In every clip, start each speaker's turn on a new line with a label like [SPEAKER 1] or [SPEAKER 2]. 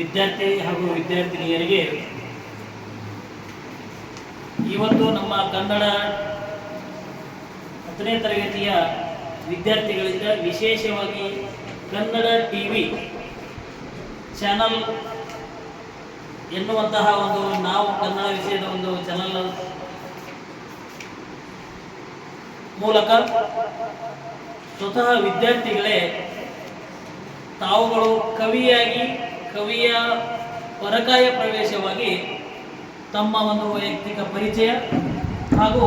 [SPEAKER 1] ವಿದ್ಯಾರ್ಥಿ ಹಾಗೂ ವಿದ್ಯಾರ್ಥಿನಿಯರಿಗೆ ಇವತ್ತು ನಮ್ಮ ಕನ್ನಡ ಹತ್ತನೇ ತರಗತಿಯ ವಿದ್ಯಾರ್ಥಿಗಳಿಂದ ವಿಶೇಷವಾಗಿ ಕನ್ನಡ ಟಿ ವಿ ಚಾನಲ್ ಎನ್ನುವಂತಹ ಒಂದು ನಾವು ಕನ್ನಡ ವಿಷಯದ ಒಂದು ಚಾನಲ್ ಮೂಲಕ ಸ್ವತಃ ವಿದ್ಯಾರ್ಥಿಗಳೇ ತಾವುಗಳು ಕವಿಯಾಗಿ ಕವಿಯ ಪರಕಾಯ ಪ್ರವೇಶವಾಗಿ ತಮ್ಮ ಒಂದು ವೈಯಕ್ತಿಕ ಪರಿಚಯ ಹಾಗೂ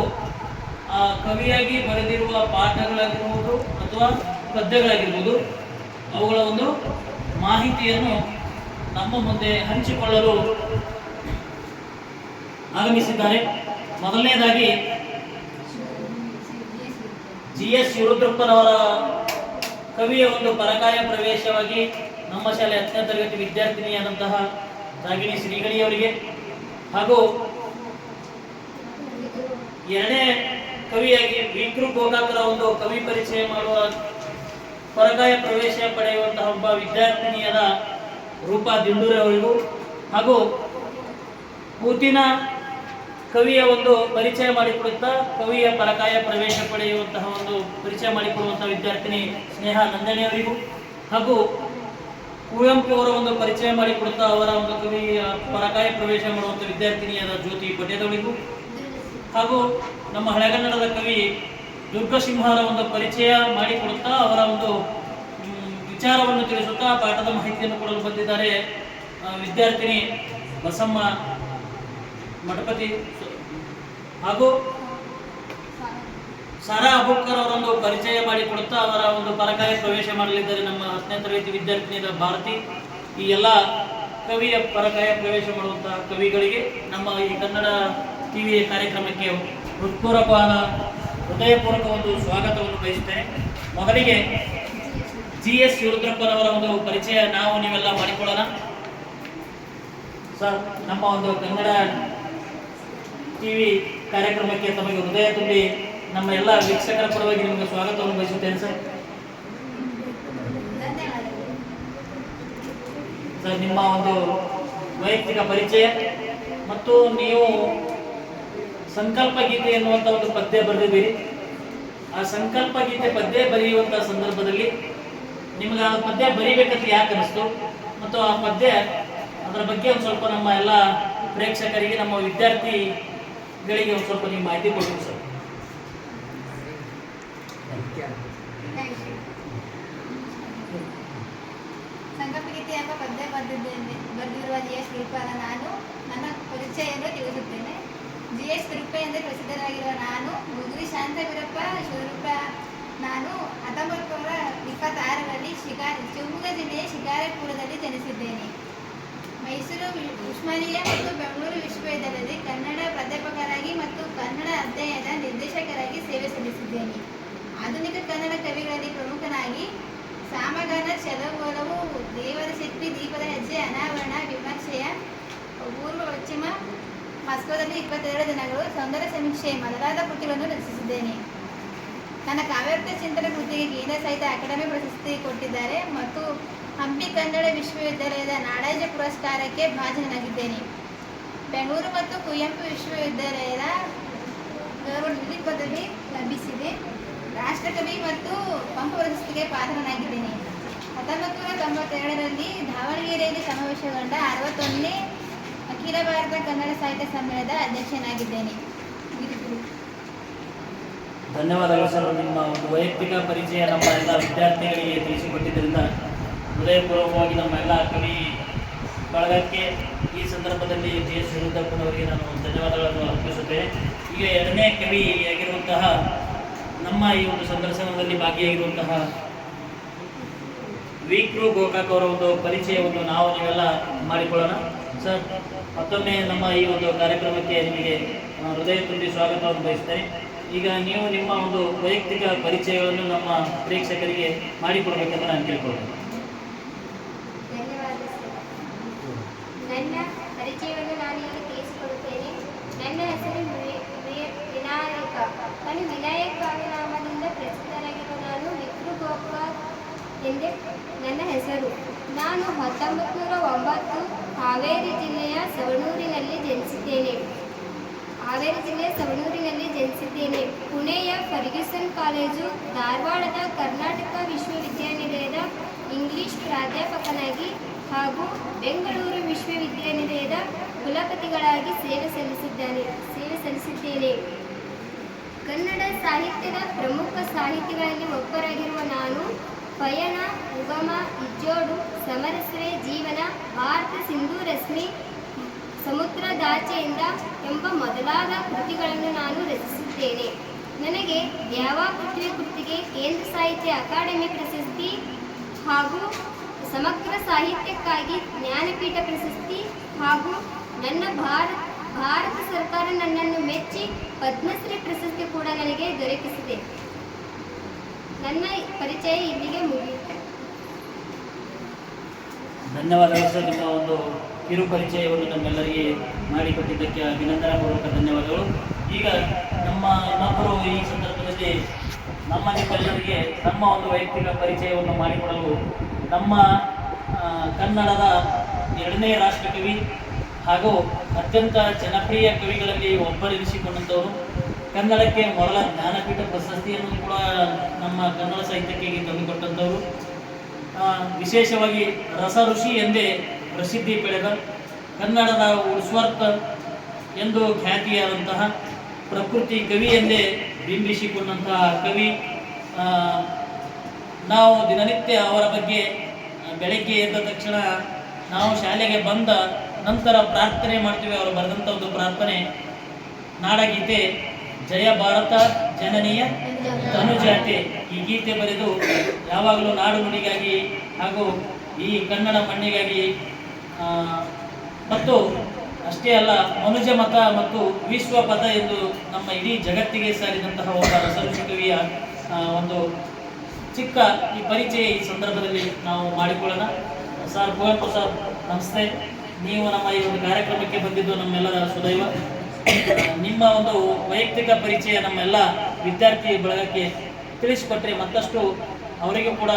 [SPEAKER 1] ಆ ಕವಿಯಾಗಿ ಬರೆದಿರುವ ಪಾಠಗಳಾಗಿರ್ಬೋದು ಅಥವಾ ಪದ್ಯಗಳಾಗಿರ್ಬೋದು ಅವುಗಳ ಒಂದು ಮಾಹಿತಿಯನ್ನು ನಮ್ಮ ಮುಂದೆ ಹಂಚಿಕೊಳ್ಳಲು ಆಗಮಿಸಿದ್ದಾರೆ. ಮೊದಲನೇದಾಗಿ ಜಿ ಎಸ್ ಶಿವರುದ್ರಪ್ಪನವರ ಕವಿಯ ಒಂದು ಪರಕಾಯ ಪ್ರವೇಶವಾಗಿ ನಮ್ಮ ಶಾಲೆ ಹತ್ತನೇ ತರಗತಿ ವಿದ್ಯಾರ್ಥಿನಿಯಾದಂತಹ ರಾಗಿಣಿ ಶ್ರೀಗಳಿಯವರಿಗೆ ಹಾಗೂ ಎರಡನೇ ಕವಿಯಾಗಿ ವಿಕೃ ಗೋಕಾಕರ ಒಂದು ಕವಿ ಪರಿಚಯ ಮಾಡುವ ಪರಕಾಯ ಪ್ರವೇಶ ಪಡೆಯುವಂತಹ ಒಬ್ಬ ವಿದ್ಯಾರ್ಥಿನಿಯರ ರೂಪಾ ದಿಂಡೂರವರಿಗೂ ಹಾಗೂ ಕೂತಿನ ಕವಿಯ ಒಂದು ಪರಿಚಯ ಮಾಡಿಕೊಡುತ್ತಾ ಕವಿಯ ಪರಕಾಯ ಪ್ರವೇಶ ಪಡೆಯುವಂತಹ ಒಂದು ಪರಿಚಯ ಮಾಡಿಕೊಡುವಂತಹ ವಿದ್ಯಾರ್ಥಿನಿ ಸ್ನೇಹ ನಂದನಿಯವರಿಗೂ ಹಾಗೂ ಕುವೆಂಪು ಅವರ ಒಂದು ಪರಿಚಯ ಮಾಡಿಕೊಡುತ್ತಾ ಅವರ ಒಂದು ಕವಿಯ ಪರಕಾಯ ಪ್ರವೇಶ ಮಾಡುವಂಥ ವಿದ್ಯಾರ್ಥಿನಿಯಾದ ಜ್ಯೋತಿ ಪಟೇಲವರಿಗೂ ಹಾಗೂ ನಮ್ಮ ಹಳೆಗನ್ನಡದ ಕವಿ ದುರ್ಗಸಿಂಹರ ಒಂದು ಪರಿಚಯ ಮಾಡಿಕೊಡುತ್ತಾ ಅವರ ಒಂದು ವಿಚಾರವನ್ನು ತಿಳಿಸುತ್ತಾ ಪಾಠದ ಮಾಹಿತಿಯನ್ನು ಕೊಡಲು ಬಂದಿದ್ದಾರೆ ವಿದ್ಯಾರ್ಥಿನಿ ಬಸಮ್ಮ ಮಠಪತಿ ಹಾಗೂ ಸಾರಾ ಅಬುಕ್ಕರ್ ಅವರೊಂದು ಪರಿಚಯ ಮಾಡಿಕೊಡುತ್ತಾ ಅವರ ಒಂದು ಪರಕಾಯ ಪ್ರವೇಶ ಮಾಡಲಿದ್ದಾರೆ ನಮ್ಮ ಹತ್ತನೇ ತರಗತಿ ವಿದ್ಯಾರ್ಥಿನಿಯಾದ ಭಾರತಿ. ಈ ಎಲ್ಲ ಕವಿಯ ಪರಕಾಯ ಪ್ರವೇಶ ಮಾಡುವಂತಹ ಕವಿಗಳಿಗೆ ನಮ್ಮ ಈ ಕನ್ನಡ ಟಿವಿಯ ಕಾರ್ಯಕ್ರಮಕ್ಕೆ ಹೃತ್ಪೂರ್ವಕವಾದ ಹೃದಯಪೂರ್ವಕ ಒಂದು ಸ್ವಾಗತವನ್ನು ಬಯಸುತ್ತೇನೆ. ಮೊದಲಿಗೆ ಜಿ ಎಸ್ ಶಿವರುದ್ರಪ್ಪನವರ ಒಂದು ಪರಿಚಯ ನಾವು ನೀವೆಲ್ಲ ಮಾಡಿಕೊಳ್ಳೋಣ. ಸರ್, ನಮ್ಮ ಒಂದು ಕನ್ನಡ ಟಿವಿ ಕಾರ್ಯಕ್ರಮಕ್ಕೆ ತಮಗೆ ಹೃದಯ ತುಂಬಿ ನಮ್ಮ ಎಲ್ಲ ವೀಕ್ಷಕರ ಪರವಾಗಿ ನಿಮಗೆ ಸ್ವಾಗತವನ್ನು ಬಯಸುತ್ತೇನೆ ಸರ್. ಸರ್, ನಿಮ್ಮ ಒಂದು ವೈಯಕ್ತಿಕ ಪರಿಚಯ ಮತ್ತು ನೀವು ಸಂಕಲ್ಪ ಗೀತೆ ಎನ್ನುವಂಥ ಒಂದು ಪದ್ಯ ಬರೆದಿದ್ದೀರಿ. ಆ ಸಂಕಲ್ಪ ಗೀತೆ ಪದ್ಯ ಬರೆಯುವಂಥ ಸಂದರ್ಭದಲ್ಲಿ ನಿಮಗೆ ಆ ಪದ್ಯ ಬರೀಬೇಕಂತ ಯಾಕೆ ಅನಿಸ್ತು? ಮತ್ತು ಆ ಪದ್ಯ ಅದರ ಬಗ್ಗೆ ಒಂದು ಸ್ವಲ್ಪ ನಮ್ಮ ಎಲ್ಲ ಪ್ರೇಕ್ಷಕರಿಗೆ, ನಮ್ಮ ವಿದ್ಯಾರ್ಥಿಗಳಿಗೆ ಒಂದು ಸ್ವಲ್ಪ ನಿಮ್ಮ ಮಾಹಿತಿ ಕೊಡ್ತೀನಿ ಸರ್.
[SPEAKER 2] ಸಂಕಲ್ಪಗೀತೆ ಎಂಬ ಪದ್ಯ ಬರೆದಿದ್ದೇನೆ ಬರೆದಿರುವ ಜಿ ಎಸ್ ಕೃಪಾಲ ನಾನು. ನನ್ನ ಪರಿಚಯವನ್ನು ತಿಳಿಸುತ್ತೇನೆ. ಜಿ ಎಸ್ ಕೃಪೆ ಎಂದೇ ಪ್ರಸಿದ್ಧರಾಗಿರುವ ನಾನು ಮುಗುರಿ ಶಾಂತವೀರಪ್ಪ ಶಿವರೂಪ ನಾನು ಹತ್ತೊಂಬತ್ತು ನೂರ ಇಪ್ಪತ್ತಾರರಲ್ಲಿ ಶಿಕಾರಿ ಶಿವಮೊಗ್ಗ ಜಿಲ್ಲೆಯ ಶಿಕಾರಿಪುರದಲ್ಲಿ ಜನಿಸಿದ್ದೇನೆ. ಮೈಸೂರು ಉಸ್ಮಾನಿಯ ಮತ್ತು ಬೆಂಗಳೂರು ವಿಶ್ವವಿದ್ಯಾಲಯದಲ್ಲಿ ಕನ್ನಡ ಪ್ರಾಧ್ಯಾಪಕರಾಗಿ ಮತ್ತು ಕನ್ನಡ ಅಧ್ಯಯನದ ನಿರ್ದೇಶಕರಾಗಿ ಸೇವೆ ಸಲ್ಲಿಸಿದ್ದೇನೆ. ಆಧುನಿಕ ಕನ್ನಡ ಕವಿಗಳಲ್ಲಿ ಪ್ರಮುಖನಾಗಿ ಸಾಮಗಾನ ಚಲವಲವು ದೇವರ ಶಿಲ್ಪಿ ದೀಪದ ಹೆಜ್ಜೆ, ಅನಾವರಣ, ವಿಮರ್ಶೆಯ ಪೂರ್ವ ಪಶ್ಚಿಮ ಮಾಸ್ಕೋದಲ್ಲಿ ಇಪ್ಪತ್ತೆರಡು ದಿನಗಳು, ಸೌಂದರ್ಯ ಸಮೀಕ್ಷೆ ಮೊದಲಾದ ಕೃತಿಗಳನ್ನು ರಚಿಸಿದ್ದೇನೆ. ನನ್ನ ಕಾವ್ಯಾರ್ಥ ಚಿಂತನೆ ಕೃತಿಗೆ ಗೀತ ಸಹಿತ ಅಕಾಡೆಮಿ ಪ್ರಶಸ್ತಿ ಕೊಟ್ಟಿದ್ದಾರೆ ಮತ್ತು ಹಂಪಿ ಕನ್ನಡ ವಿಶ್ವವಿದ್ಯಾಲಯದ ನಾಡಾಜ ಪುರಸ್ಕಾರಕ್ಕೆ ಭಾಜನಾಗಿದ್ದೇನೆ ಬೆಂಗಳೂರು ಮತ್ತು ಕುವೆಂಪು ವಿಶ್ವವಿದ್ಯಾಲಯದ ಗೌರವ ಪದವಿ ಲಭಿಸಿದೆ. ರಾಷ್ಟ್ರಕವಿ ಮತ್ತು ಪಂಪ ಪ್ರಶಸ್ತಿಗೆ ಪಾತ್ರನಾಗಿದ್ದೇನೆ. ಹತ್ತೊಂಬತ್ತು ನೂರ ತೊಂಬತ್ತೆರಡರಲ್ಲಿ ದಾವಣಗೆರೆಯಲ್ಲಿ ಸಮಾವೇಶಗೊಂಡ ಅರವತ್ತೊಂದನೇ ಅಖಿಲ ಭಾರತ ಕನ್ನಡ ಸಾಹಿತ್ಯ ಸಮ್ಮೇಳನದ ಅಧ್ಯಕ್ಷನಾಗಿದ್ದೇನೆ.
[SPEAKER 1] ಧನ್ಯವಾದಗಳು ಸರ್. ನಿಮ್ಮ ಒಂದು ವೈಯಕ್ತಿಕ ಪರಿಚಯ ನಮ್ಮ ಎಲ್ಲ ವಿದ್ಯಾರ್ಥಿಗಳಿಗೆ ತಿಳಿಸಿಕೊಟ್ಟಿದ್ದರಿಂದ ಹೃದಯಪೂರ್ವಕವಾಗಿ ನಮ್ಮ ಎಲ್ಲ ಕವಿ ಬಳಗಕ್ಕೆ ಈ ಸಂದರ್ಭದಲ್ಲಿ ಜಿ ಎಸ್ ಶಿವರುದ್ರಪ್ಪನವರಿಗೆ ನಾನು ಧನ್ಯವಾದಗಳನ್ನು ಅರ್ಪಿಸುತ್ತೇನೆ. ಈಗ ಎರಡನೇ ಕವಿಯಾಗಿರುವಂತಹ ನಮ್ಮ ಈ ಒಂದು ಸಂದರ್ಶನದಲ್ಲಿ ಭಾಗಿಯಾಗಿರುವಂತಹ ವಿಕ್ರು ಗೋಕಾಕ್ ಅವರ ಒಂದು ಪರಿಚಯವನ್ನು ನಾವು ನೀವೆಲ್ಲ ಮಾಡಿಕೊಳ್ಳೋಣ. ಸರ್, ಮತ್ತೊಮ್ಮೆ ನಮ್ಮ ಈ ಒಂದು ಕಾರ್ಯಕ್ರಮಕ್ಕೆ ನಿಮಗೆ ಹೃದಯ ತುಂಬಿ ಸ್ವಾಗತವನ್ನು ಬಯಸ್ತೇನೆ. ಈಗ ನೀವು ನಿಮ್ಮ ಒಂದು ವೈಯಕ್ತಿಕ ಪರಿಚಯಗಳನ್ನು ನಮ್ಮ ಪ್ರೇಕ್ಷಕರಿಗೆ ಮಾಡಿಕೊಡ್ಬೇಕಂತ ನಾನು ಕೇಳ್ಕೊಳ್ತೇನೆ.
[SPEAKER 3] ಧನ್ಯವಾದ ನನ್ನ ಪರಿಚಯವನ್ನು ನಾನು ನನ್ನ ಹೆಸರು ನಾನು ವಿನಾಯಕ್ ಪ್ರಸಿದ್ಧರಾಗಿರುವ ನಾನು ನನ್ನ ಹೆಸರು. ನಾನು ಹತ್ತ
[SPEAKER 4] ಹತ್ತೊಂಬತ್ತು ನೂರ ಒಂಬತ್ತು ಹಾವೇರಿ ಜಿಲ್ಲೆಯ ಸವಣೂರಿನಲ್ಲಿ ಜನಿಸಿದ್ದೇನೆ. ಹಾವೇರಿ ಜಿಲ್ಲೆ ಸವಣೂರಿನಲ್ಲಿ ಜನಿಸಿದ್ದೇನೆ. ಪುಣೆಯ ಫರ್ಗ್ಯೂಸನ್ ಕಾಲೇಜು ಧಾರವಾಡದ ಕರ್ನಾಟಕ ವಿಶ್ವವಿದ್ಯಾನಿಲಯದ ಇಂಗ್ಲಿಷ್ ಪ್ರಾಧ್ಯಾಪಕನಾಗಿ ಹಾಗೂ ಬೆಂಗಳೂರು ವಿಶ್ವವಿದ್ಯಾನಿಲಯದ ಕುಲಪತಿಗಳಾಗಿ ಸೇವೆ ಸಲ್ಲಿಸಿದ್ದಾನೆ, ಸೇವೆ ಸಲ್ಲಿಸಿದ್ದೇನೆ. ಕನ್ನಡ ಸಾಹಿತ್ಯದ ಪ್ರಮುಖ ಸಾಹಿತಿಗಳಲ್ಲಿ ಒಬ್ಬರಾಗಿರುವ ನಾನು. ಪಯಣ, ಉಗಮ, ಇಜ್ಜೋಡು ಸಮರಸ್ವೆ ಜೀವನ, ಭಾರತ ಸಿಂಧು ರಶ್ಮಿ ಸಮುದ್ರದಾಚೆಯಿಂದ ಎಂಬ ಮೊದಲಾದ ಕೃತಿಗಳನ್ನು ನಾನು ರಚಿಸಿದ್ದೇನೆ. ನನಗೆ ಯಾವ ಪೃಥ್ವಿ ಕೃತಿಗೆ ಕೇಂದ್ರ ಸಾಹಿತ್ಯ ಅಕಾಡೆಮಿ ಪ್ರಶಸ್ತಿ ಹಾಗೂ ಸಮಗ್ರ ಸಾಹಿತ್ಯಕ್ಕಾಗಿ ಜ್ಞಾನಪೀಠ ಪ್ರಶಸ್ತಿ ಹಾಗೂ ನನ್ನ ಭಾರತ ಭಾರತ ಸರ್ಕಾರ ನನ್ನನ್ನು ಮೆಚ್ಚಿ ಪದ್ಮಶ್ರೀ ಪ್ರಶಸ್ತಿ ಕೂಡ ನನಗೆ ದೊರಕಿಸಿದೆ. ನನ್ನ ಪರಿಚಯ ಇಲ್ಲಿಗೆ ಮುಗಿಯುತ್ತೆ.
[SPEAKER 1] ಧನ್ಯವಾದಗಳು ಸರ್, ನಿಮ್ಮ ಒಂದು ಕಿರು ಪರಿಚಯವನ್ನು ನಮ್ಮೆಲ್ಲರಿಗೆ ಮಾಡಿಕೊಟ್ಟಿದ್ದಕ್ಕೆ ಅಭಿನಂದನಾಪೂರ್ವಕ ಧನ್ಯವಾದಗಳು. ಈಗ ನಮ್ಮ ಇನ್ನೊಬ್ಬರು ಈ ಸಂದರ್ಭದಲ್ಲಿ ನಮ್ಮ ನಿಮ್ಮೆಲ್ಲರಿಗೆ ನಮ್ಮ ಒಂದು ವೈಯಕ್ತಿಕ ಪರಿಚಯವನ್ನು ಮಾಡಿಕೊಡಲು ನಮ್ಮ ಕನ್ನಡದ ಎರಡನೇ ರಾಷ್ಟ್ರಕವಿ ಹಾಗೂ ಅತ್ಯಂತ ಜನಪ್ರಿಯ ಕವಿಗಳಲ್ಲಿ ಒಬ್ಬರೆನಿಸಿಕೊಂಡಂಥವರು. ಕನ್ನಡಕ್ಕೆ ಮೊದಲ ಜ್ಞಾನಪೀಠ ಪ್ರಶಸ್ತಿಯನ್ನು ಕೂಡ ನಮ್ಮ ಕನ್ನಡ ಸಾಹಿತ್ಯಕ್ಕೆ ತಂದುಕೊಟ್ಟಂಥವರು. ವಿಶೇಷವಾಗಿ ರಸ ಋಷಿ ಎಂದೇ ಪ್ರಸಿದ್ಧಿ ಪಡೆದ ಕನ್ನಡದ ಉಸ್ವರ್ಥ ಎಂದು ಖ್ಯಾತಿಯಾದಂತಹ ಪ್ರಕೃತಿ ಕವಿಯಲ್ಲೇ ಬಿಂಬಿಸಿಕೊಂಡಂತಹ ಕವಿ ನಾವು ದಿನನಿತ್ಯ ಅವರ ಬಗ್ಗೆ ಬೆಳಗ್ಗೆ ಎದ್ದ ತಕ್ಷಣ ನಾವು ಶಾಲೆಗೆ ಬಂದ ನಂತರ ಪ್ರಾರ್ಥನೆ ಮಾಡ್ತೀವಿ. ಅವರು ಬರೆದಂಥ ಒಂದು ಪ್ರಾರ್ಥನೆ, ನಾಡಗೀತೆ, ಜಯ ಭಾರತ ಜನನೀಯ ತನುಜಾತೆ. ಈ ಗೀತೆ ಬರೆದು ಯಾವಾಗಲೂ ನಾಡು ನುಡಿಗಾಗಿ ಹಾಗೂ ಈ ಕನ್ನಡ ಮಣ್ಣಿಗಾಗಿ ಮತ್ತು ಅಷ್ಟೇ ಅಲ್ಲ, ಮನುಜ ಮತ ಮತ್ತು ವಿಶ್ವ ಪದ ಎಂದು ನಮ್ಮ ಇಡೀ ಜಗತ್ತಿಗೆ ಸಾರಿದಂತಹ ಒಬ್ಬ ರಸಿಕವಿಯ ಒಂದು ಚಿಕ್ಕ ಈ ಪರಿಚಯ ಈ ಸಂದರ್ಭದಲ್ಲಿ ನಾವು ಮಾಡಿಕೊಳ್ಳೋಣ. ಸರ್, ಕುವೆಂಪು ಸರ್, ನಮಸ್ತೆ. ನೀವು ನಮ್ಮ ಈ ಒಂದು ಕಾರ್ಯಕ್ರಮಕ್ಕೆ ಬಂದಿದ್ದು ನಮ್ಮೆಲ್ಲರ ಸುದೈವ. ನಿಮ್ಮ ಒಂದು ವೈಯಕ್ತಿಕ ಪರಿಚಯ ನಮ್ಮೆಲ್ಲ ವಿದ್ಯಾರ್ಥಿ ಬಳಗಕ್ಕೆ ತಿಳಿಸಿಕೊಟ್ರೆ ಮತ್ತಷ್ಟು ಅವರಿಗೂ ಕೂಡ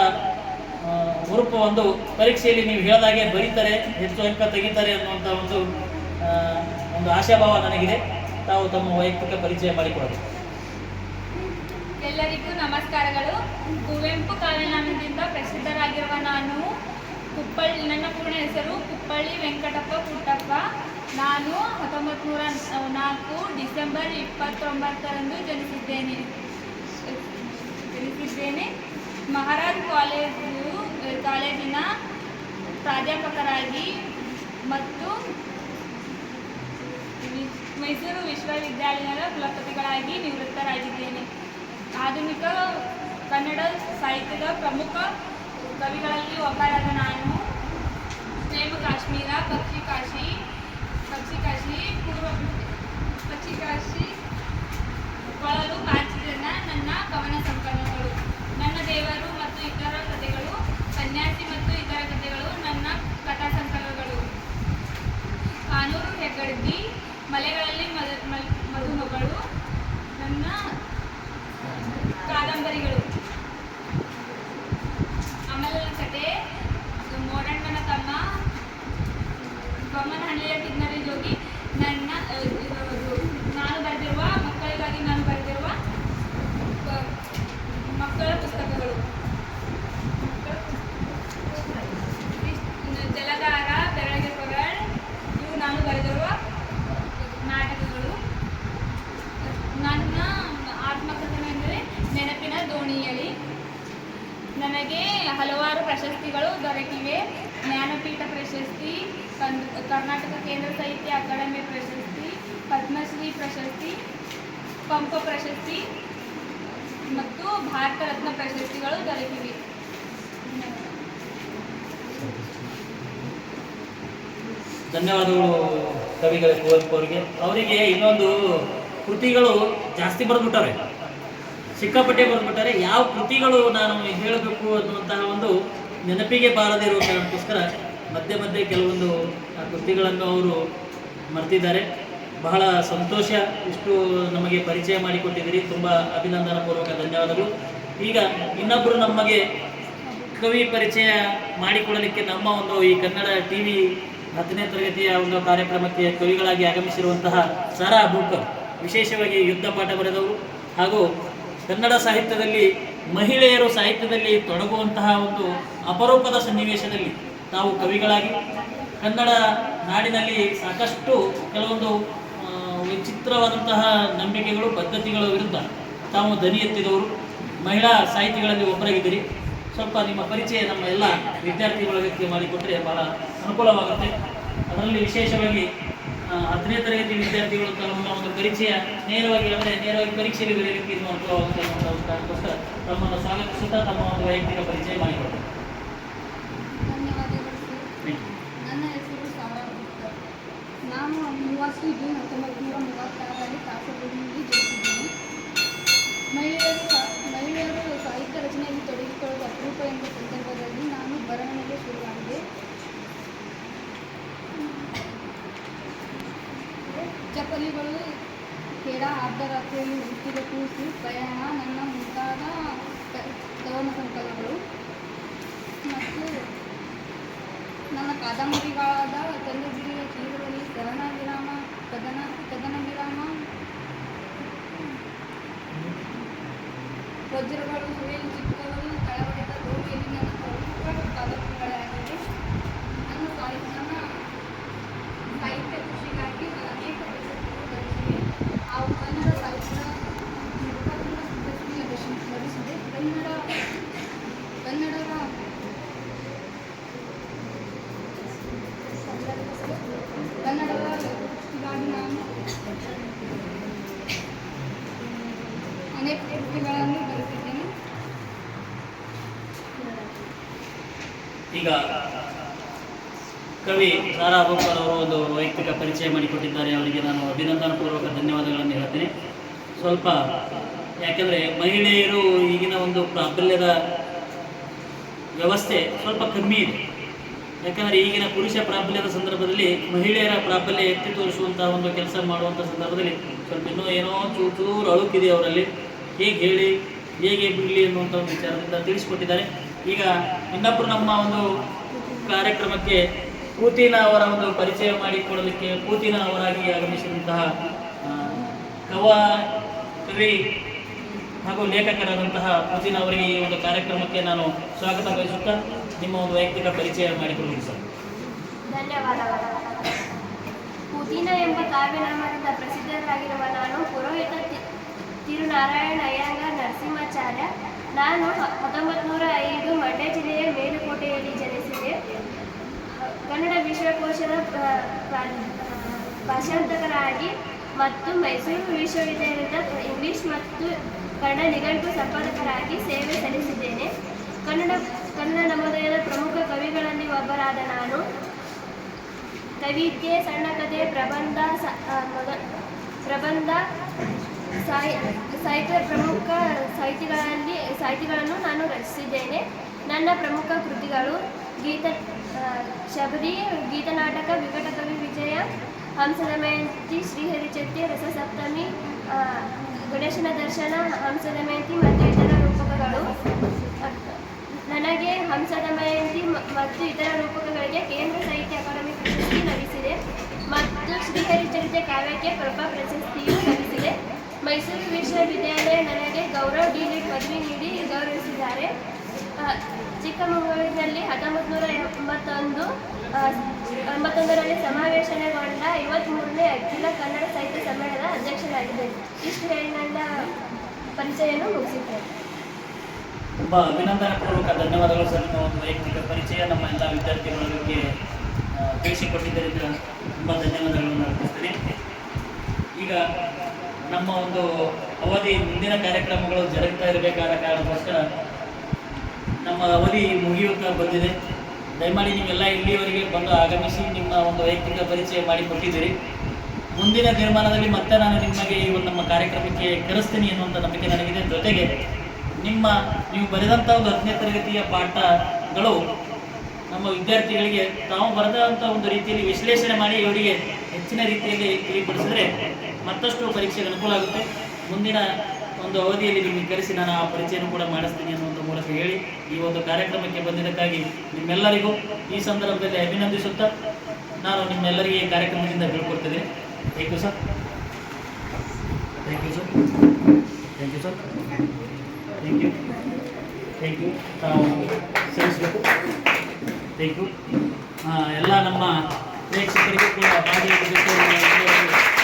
[SPEAKER 1] ಹುರುಪು ಒಂದು ಪರೀಕ್ಷೆಯಲ್ಲಿ ನೀವು ಹೇಳಿದಾಗೆ ಬರೀತಾರೆ, ಹೆಚ್ಚು ಅಂಕ ತೆಗಿತಾರೆ ಅನ್ನುವಂಥ ಒಂದು ಒಂದು ಆಶಾಭಾವ ನನಗಿದೆ. ತಾವು ತಮ್ಮ ವೈಯಕ್ತಿಕ ಪರಿಚಯ ಮಾಡಿಕೊಡಬೇಕು
[SPEAKER 5] ಎಲ್ಲರಿಗೂ ನಮಸ್ಕಾರಗಳು. ಕುವೆಂಪು ಕಾವ್ಯನಾಮದಿಂದ ಪ್ರಸಿದ್ಧರಾಗಿರುವ ನಾನು ಕುಪ್ಪಳ್ಳಿ, ನನ್ನ ಪೂರ್ಣ ಹೆಸರು ಕುಪ್ಪಳ್ಳಿ ವೆಂಕಟಪ್ಪ ಪುಟ್ಟಪ್ಪ. ನಾನು ಹತ್ತೊಂಬತ್ತು ನೂರ ನಾಲ್ಕು ಡಿಸೆಂಬರ್ ಇಪ್ಪತ್ತೊಂಬತ್ತರಂದು ಜನಿಸಿದ್ದೇನೆ. ಜನಿಸಿದ್ದೇನೆ. ಮಹಾರಾಜ್ ಕಾಲೇಜು ಕಾಲೇಜಿನ ಪ್ರಾಧ್ಯಾಪಕರಾಗಿ ಮತ್ತು ಮೈಸೂರು ವಿಶ್ವವಿದ್ಯಾಲಯದ ಕುಲಪತಿಗಳಾಗಿ ನಿವೃತ್ತರಾಗಿದ್ದೇನೆ. ಆಧುನಿಕ ಕನ್ನಡ ಸಾಹಿತ್ಯದ ಪ್ರಮುಖ ಕವಿಗಳಲ್ಲಿ ಒಬ್ಬರಾದ ನಾನು ಬೊಮ್ಮನಹಳ್ಳಿಯ ಕಿನ್ನರಿ ಜೋಗಿ ನನ್ನ ನಾನು ಬರೆದಿರುವ, ಮಕ್ಕಳಿಗಾಗಿ ನಾನು ಬರೆದಿರುವ ಮಕ್ಕಳ ಪುಸ್ತಕಗಳು. ಜಲಗಾರ ಬೆರಳಿಗೆ ಕೊರಳ್, ಇವು ನಾನು ಬರೆದಿರುವ ನಾಟಕಗಳು. ನನ್ನ ಆತ್ಮಕಥನ ಎಂದರೆ ನೆನಪಿನ ದೋಣಿಯಲ್ಲಿ ನನಗೆ ಹಲವಾರು ಪ್ರಶಸ್ತಿಗಳು ದೊರಕಿವೆ. ಜ್ಞಾನಪೀಠ ಪ್ರಶಸ್ತಿ ಕರ್ನಾಟಕ ಕೇಂದ್ರ ಸಾಹಿತ್ಯ ಅಕಾಡೆಮಿ ಪ್ರಶಸ್ತಿ, ಪದ್ಮಶ್ರೀ ಪ್ರಶಸ್ತಿ, ಪಂಪ ಪ್ರಶಸ್ತಿ ಮತ್ತು ಭಾರತ ರತ್ನ ಪ್ರಶಸ್ತಿಗಳು ದೊರಕಿವೆ
[SPEAKER 1] ಧನ್ಯವಾದಗಳು ಕವಿಗಳ ಕುವೆಂಪು ಅವರಿಗೆ. ಅವರಿಗೆ ಇನ್ನೊಂದು ಕೃತಿಗಳು ಜಾಸ್ತಿ ಬರೆದ್ಬಿಟ್ಟಾರೆ ಸಿಕ್ಕಾಪಟ್ಟೆ ಬರೆದ್ಬಿಟ್ಟಾರೆ ಯಾವ ಕೃತಿಗಳು ನಾನು ಹೇಳಬೇಕು ಅನ್ನುವಂತಹ ಒಂದು ನೆನಪಿಗೆ ಬಾರದೇ ಇರುವ ಕಾರಣಕ್ಕೋಸ್ಕರ ಮಧ್ಯೆ ಮಧ್ಯೆ ಕೆಲವೊಂದು ಕೃತಿಗಳನ್ನು ಅವರು ಮರೆತಿದ್ದಾರೆ. ಬಹಳ ಸಂತೋಷ ಇಷ್ಟು ನಮಗೆ ಪರಿಚಯ ಮಾಡಿಕೊಟ್ಟಿದ್ದೀರಿ. ತುಂಬ ಅಭಿನಂದನಪೂರ್ವಕ ಧನ್ಯವಾದಗಳು. ಈಗ ಇನ್ನೊಬ್ಬರು ನಮಗೆ ಕವಿ ಪರಿಚಯ ಮಾಡಿಕೊಡಲಿಕ್ಕೆ ನಮ್ಮ ಒಂದು ಈ ಕನ್ನಡ ಟಿ ವಿ ಹತ್ತನೇ ತರಗತಿಯ ಒಂದು ಕಾರ್ಯಕ್ರಮಕ್ಕೆ ಕವಿಗಳಾಗಿ ಆಗಮಿಸಿರುವಂತಹ ಸಾರಾ ಬೂಕರ್ ವಿಶೇಷವಾಗಿ ಯುದ್ಧ ಪಾಠ ಬರೆದವರು ಹಾಗೂ ಕನ್ನಡ ಸಾಹಿತ್ಯದಲ್ಲಿ ಮಹಿಳೆಯರು ಸಾಹಿತ್ಯದಲ್ಲಿ ತೊಡಗುವಂತಹ ಒಂದು ಅಪರೂಪದ ಸನ್ನಿವೇಶದಲ್ಲಿ ತಾವು ಕವಿಗಳಾಗಿ ಕನ್ನಡ ನಾಡಿನಲ್ಲಿ ಸಾಕಷ್ಟು ಕೆಲವೊಂದು ವಿಚಿತ್ರವಾದಂತಹ ನಂಬಿಕೆಗಳು, ಪದ್ಧತಿಗಳ ವಿರುದ್ಧ ತಾವು ದನಿ ಎತ್ತಿದವರು. ಮಹಿಳಾ ಸಾಹಿತಿಗಳಲ್ಲಿ ಒಬ್ಬರಾಗಿದ್ದೀರಿ. ಸ್ವಲ್ಪ ನಿಮ್ಮ ಪರಿಚಯ ನಮ್ಮ ಎಲ್ಲ ವಿದ್ಯಾರ್ಥಿಗಳ ವ್ಯಕ್ತಿ ಮಾಡಿಕೊಟ್ಟರೆ ಬಹಳ ಅನುಕೂಲವಾಗುತ್ತೆ. ಅದರಲ್ಲಿ ವಿಶೇಷವಾಗಿ ಹತ್ತನೇ ತರಗತಿ ವಿದ್ಯಾರ್ಥಿಗಳು ತಮ್ಮ ಒಂದು ಪರಿಚಯ ನೇರವಾಗಿ ಅಂದರೆ ನೇರವಾಗಿ ಪರೀಕ್ಷೆಯಲ್ಲಿ ಬರೆಯಲಿಕ್ಕೆ ಇದು ಅನುಕೂಲವಾಗುತ್ತೆ ಅನ್ನೋ ಒಂದು ಕಾರಣಕ್ಕೋಸ್ಕರ ತಮ್ಮನ್ನು ಸ್ವಾಗತಿಸುತ್ತ ತಮ್ಮ ಒಂದು ವೈಯಕ್ತಿಕ ಪರಿಚಯ you.
[SPEAKER 6] ನನ್ನ ಹೆಸರು ಸಾರಾ ನಾನು ನಿವಾಸಿ ಜೂನ್ ಹತ್ತೊಂಬತ್ತು ನೂರ ಮೂವತ್ತಾರರಲ್ಲಿ ಕಾಸರಗೋಡಿನಲ್ಲಿ ಜನಿಸಿದ್ದೇನೆ. ಮಹಿಳೆಯರು ಮಹಿಳೆಯರು ಸಾಹಿತ್ಯ ರಚನೆಯಲ್ಲಿ ತೊಡಗಿಕೊಳ್ಳುವ ಅಪರೂಪ ಎಂಬ ಸಂದರ್ಭದಲ್ಲಿ ನಾನು ಬರವಣಿಗೆ ಶುರುವಾಗಿದೆ. ಚಪ್ಪಲಿಗಳು ಕೆಡ ಅರ್ಧರಾತ್ರಿಯಲ್ಲಿ ಹುಟ್ಟಿದ ಕೂಸು ಪ್ರಯಾಣ ಕಾದಂಬರಿಗಳಾದ ಚಂದ್ರಗಿರಿಯ ತೀರದಲ್ಲಿ ಸಹನ ವಿರಾಮ ಕದನ ಕದನ ವಿರಾಮ ವಜ್ರಗಳು ಸುಳಿಯಲು
[SPEAKER 1] ಈಗ ಕವಿ ಅಬೂಬರ್ ಅವರು ಒಂದು ವೈಯಕ್ತಿಕ ಪರಿಚಯ ಮಾಡಿಕೊಟ್ಟಿದ್ದಾರೆ. ಅವರಿಗೆ ನಾನು ಅಭಿನಂದನಪೂರ್ವಕ ಧನ್ಯವಾದಗಳನ್ನು ಹೇಳ್ತೇನೆ. ಸ್ವಲ್ಪ ಯಾಕೆಂದರೆ ಮಹಿಳೆಯರು ಈಗಿನ ಒಂದು ಪ್ರಾಬಲ್ಯದ ವ್ಯವಸ್ಥೆ ಸ್ವಲ್ಪ ಕಮ್ಮಿ ಇದೆ. ಯಾಕಂದರೆ ಈಗಿನ ಪುರುಷ ಪ್ರಾಬಲ್ಯದ ಸಂದರ್ಭದಲ್ಲಿ ಮಹಿಳೆಯರ ಪ್ರಾಬಲ್ಯ ಎತ್ತಿ ತೋರಿಸುವಂತಹ ಒಂದು ಕೆಲಸ ಮಾಡುವಂಥ ಸಂದರ್ಭದಲ್ಲಿ ಸ್ವಲ್ಪ ಇನ್ನೂ ಏನೋ ಚೂರು ಚೂರು ಅಳುಕಿದೆ ಅವರಲ್ಲಿ. ಹೇಗೆ ಹೇಳಿ, ಹೇಗೆ ಬಿಡಲಿ ಅನ್ನುವಂಥ ಒಂದು ವಿಚಾರದಿಂದ ತಿಳಿಸಿಕೊಟ್ಟಿದ್ದಾರೆ. ಈಗ ಇನ್ನೊಬ್ಬರು ನಮ್ಮ ಒಂದು ಕಾರ್ಯಕ್ರಮಕ್ಕೆ ಪೂತಿನ ಅವರ ಒಂದು ಪರಿಚಯ ಮಾಡಿಕೊಡಲಿಕ್ಕೆ ಪೂತಿನ ಅವರಾಗಿ ಆಗಮಿಸಿದಂತಹ ಕವ ಕವಿ ಹಾಗೂ ಲೇಖಕರಾದಂತಹ ಪೂತಿನ ಅವರಿಗೆ ಈ ಒಂದು ಕಾರ್ಯಕ್ರಮಕ್ಕೆ ನಾನು ಸ್ವಾಗತ ಬಯಸುತ್ತಾ ನಿಮ್ಮ ಒಂದು ವೈಯಕ್ತಿಕ ಪರಿಚಯ ಮಾಡಿಕೊಳ್ಳಿ ಸರ್.
[SPEAKER 3] ಧನ್ಯವಾದಗಳು. ಪುದೀನ ಎಂಬ ಕಾವ್ಯನಾಮದಿಂದ ಪ್ರಸಿದ್ಧರಾಗಿರುವ ನಾನು ಪುರೋಹಿತ ತಿರುನಾರಾಯಣ ಅಯ್ಯಂಗ ನರಸಿಂಹಾಚಾರ್ಯ ನಾನು ಹತ್ತೊಂಬತ್ತು ನೂರ ಐದು ಮಂಡ್ಯ ಜಿಲ್ಲೆಯ ಮೇಲುಕೋಟೆಯಲ್ಲಿ ಜನಿಸಿದೆ. ಕನ್ನಡ ವಿಶ್ವಕೋಶದ ಭಾಷಾಂತಕರಾಗಿ ಮತ್ತು ಮೈಸೂರು ವಿಶ್ವವಿದ್ಯಾಲಯದ ಇಂಗ್ಲಿಷ್ ಮತ್ತು ಕನ್ನಡ ನಿಘಂಟು ಸಂಪಾದಕರಾಗಿ ಸೇವೆ ಸಲ್ಲಿಸಿದ್ದೇನೆ. ಕನ್ನಡ ಕನ್ನಡ ನವೋದಯದ ಪ್ರಮುಖ ಕವಿಗಳಲ್ಲಿ ಒಬ್ಬರಾದ ನಾನು. ಕವಿತೆ ಸಣ್ಣ ಕಥೆ ಪ್ರಬಂಧ ಪ್ರಬಂಧ ಸಾಹಿ ಸಾಹಿತ್ಯ ಪ್ರಮುಖ ಸಾಹಿತಿಗಳಲ್ಲಿ, ಸಾಹಿತಿಗಳನ್ನು ನಾನು ರಚಿಸಿದ್ದೇನೆ. ನನ್ನ ಪ್ರಮುಖ ಕೃತಿಗಳು ಗೀತ ಶಬರಿ ಗೀತನಾಟಕ ವಿಕಟಕವಿ ವಿಜಯ ಹಂಸದ ಮಯಂತಿ ಶ್ರೀಹರಿಚತ್ತಿ ರಸಸಪ್ತಮಿ ಗಣೇಶನ ದರ್ಶನ ಹಂಸದ ಮಯಂತಿ ಮತ್ತು ಇತರ ರೂಪಕಗಳು. ನನಗೆ ಹಂಸದ ಮಯಂತಿ ಮ- ಮತ್ತು ಇತರ ರೂಪಕಗಳಿಗೆ ಕೇಂದ್ರ ಸಾಹಿತ್ಯ ಅಕಾಡೆಮಿ ಪ್ರಶಸ್ತಿ ಲಭಿಸಿದೆ. ಮತ್ತು ಶ್ರೀಹರಿಚರಿತೆ ಕಾವ್ಯಕ್ಕೆ ಪ್ರಭಾ ಪ್ರಶಸ್ತಿಯೂ ಲಭಿಸಿದೆ. ಮೈಸೂರು ವಿಶ್ವವಿದ್ಯಾಲಯ ನನಗೆ ಗೌರವ ಡಿ ಲಿಟ್ ಪದವಿ ನೀಡಿ ಗೌರವಿಸಿದ್ದಾರೆ. ಚಿಕ್ಕಮಗಳೂರಿನಲ್ಲಿ ಹತ್ತೊಂಬತ್ತು ನೂರ ಎಂಬತ್ತೊಂದು ಎಂಬತ್ತೊಂದರಲ್ಲಿ ಸಮಾವೇಶನಗೊಂಡ ಐವತ್ತ್ಮೂರನೇ ಅಖಿಲ ಕನ್ನಡ ಸಾಹಿತ್ಯ ಸಮ್ಮೇಳನದ ಅಧ್ಯಕ್ಷರಾಗಿದೆ ಇಷ್ಟು ಹೇಳಿ ನನ್ನ ಪರಿಚಯವನ್ನು ಮುಗಿಸಿದ್ದೇನೆ
[SPEAKER 1] ತುಂಬ ಅಭಿನಂದನಪೂರ್ವಕ ಧನ್ಯವಾದಗಳು ಸರ್. ನಿಮ್ಮ ಒಂದು ವೈಯಕ್ತಿಕ ಪರಿಚಯ ನಮ್ಮ ಎಲ್ಲ ವಿದ್ಯಾರ್ಥಿಗಳಿಗೆ ತಿಳಿಸಿಕೊಟ್ಟಿದ್ದರಿಂದ ತುಂಬ ಧನ್ಯವಾದಗಳನ್ನು ಅರ್ಪಿಸ್ತೇನೆ. ಈಗ ನಮ್ಮ ಒಂದು ಅವಧಿ ಮುಂದಿನ ಕಾರ್ಯಕ್ರಮಗಳು ಜರುಗ್ತಾ ಇರಬೇಕಾದ ಕಾರಣಕ್ಕೋಸ್ಕರ ನಮ್ಮ ಅವಧಿ ಮುಗಿಯುತ್ತಾ ಬಂದಿದೆ. ದಯಮಾಡಿ ನೀವೆಲ್ಲ ಇಲ್ಲಿಯವರೆಗೆ ಬಂದು ಆಗಮಿಸಿ ನಿಮ್ಮ ಒಂದು ವೈಯಕ್ತಿಕ ಪರಿಚಯ ಮಾಡಿಕೊಟ್ಟಿದ್ದೀರಿ. ಮುಂದಿನ ತೀರ್ಮಾನದಲ್ಲಿ ಮತ್ತೆ ನಾನು ನಿಮಗೆ ಈ ಒಂದು ನಮ್ಮ ಕಾರ್ಯಕ್ರಮಕ್ಕೆ ಕರೆಸ್ತೀನಿ ಅನ್ನುವಂಥ ನಂಬಿಕೆ ನನಗಿದೆ. ಜೊತೆಗೆ ನಿಮ್ಮ ನೀವು ಬರೆದಂಥ ಒಂದು ಹತ್ತನೇ ತರಗತಿಯ ಪಾಠಗಳು ನಮ್ಮ ವಿದ್ಯಾರ್ಥಿಗಳಿಗೆ ತಾವು ಬರೆದಂಥ ಒಂದು ರೀತಿಯಲ್ಲಿ ವಿಶ್ಲೇಷಣೆ ಮಾಡಿ ಇವರಿಗೆ ಹೆಚ್ಚಿನ ರೀತಿಯಲ್ಲಿ ತಿಳಿಪಡಿಸಿದ್ರೆ ಮತ್ತಷ್ಟು ಪರೀಕ್ಷೆಗೆ ಅನುಕೂಲ ಆಗುತ್ತೆ. ಮುಂದಿನ ಒಂದು ಅವಧಿಯಲ್ಲಿ ನಿಮಗೆ ಕರೆಸಿ ನಾನು ಆ ಪರಿಚಯನೂ ಕೂಡ ಮಾಡಿಸ್ತೀನಿ ಅನ್ನುವಂಥ ಮೂಲಕ ಹೇಳಿ ಈ ಒಂದು ಕಾರ್ಯಕ್ರಮಕ್ಕೆ ಬಂದಿದ್ದಕ್ಕಾಗಿ ನಿಮ್ಮೆಲ್ಲರಿಗೂ ಈ ಸಂದರ್ಭದಲ್ಲಿ ಅಭಿನಂದಿಸುತ್ತಾ ನಾನು ನಿಮ್ಮೆಲ್ಲರಿಗೆ ಈ ಕಾರ್ಯಕ್ರಮದಿಂದ ಹೇಳ್ಕೊಡ್ತೇನೆ thank you sir thank you sir thank you sir thank you thank you ತಾವು ಸಲ್ಲಿಸಬೇಕು. ಥ್ಯಾಂಕ್ ಯು ಎಲ್ಲ ನಮ್ಮ ಪ್ರೇಕ್ಷಕರಿಗೂ ಕೂಡ ಭಾಗಿಯಾಗಬೇಕು